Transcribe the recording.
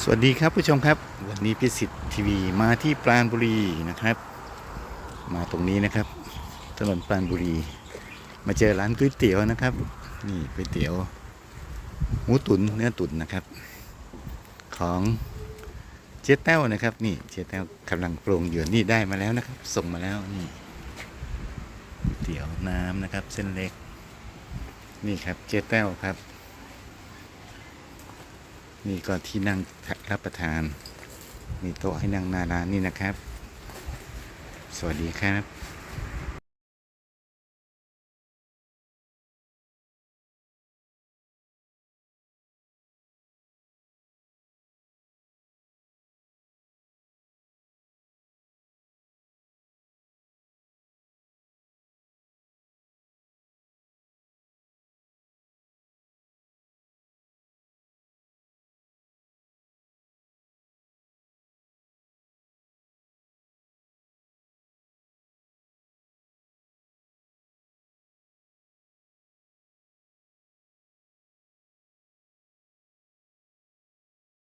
สวัสดีครับผู้ชมครับ วันนี้พิสิทธิ์ทีวีมาที่ปราณบุรีนะครับ มาตรงนี้นะครับ ถนนปราณบุรี มาเจอร้านก๋วยเตี๋ยวนะครับ นี่ก๋วยเตี๋ยวหมูตุ๋นเนื้อตุ๋นนะครับ ของเจ๊แต้วนะครับ นี่เจ๊แต้วกำลังปรุงอยู่นี่ได้มาแล้วนะครับ ส่งมาแล้วนี่ก๋วยเตี๋ยวน้ำนะครับ เส้นเล็ก นี่ครับเจ๊แต้วครับ นี่ก็ที่นั่งรับประทาน มีโต๊ะให้นั่งหน้าร้านนี่นะครับ สวัสดีครับ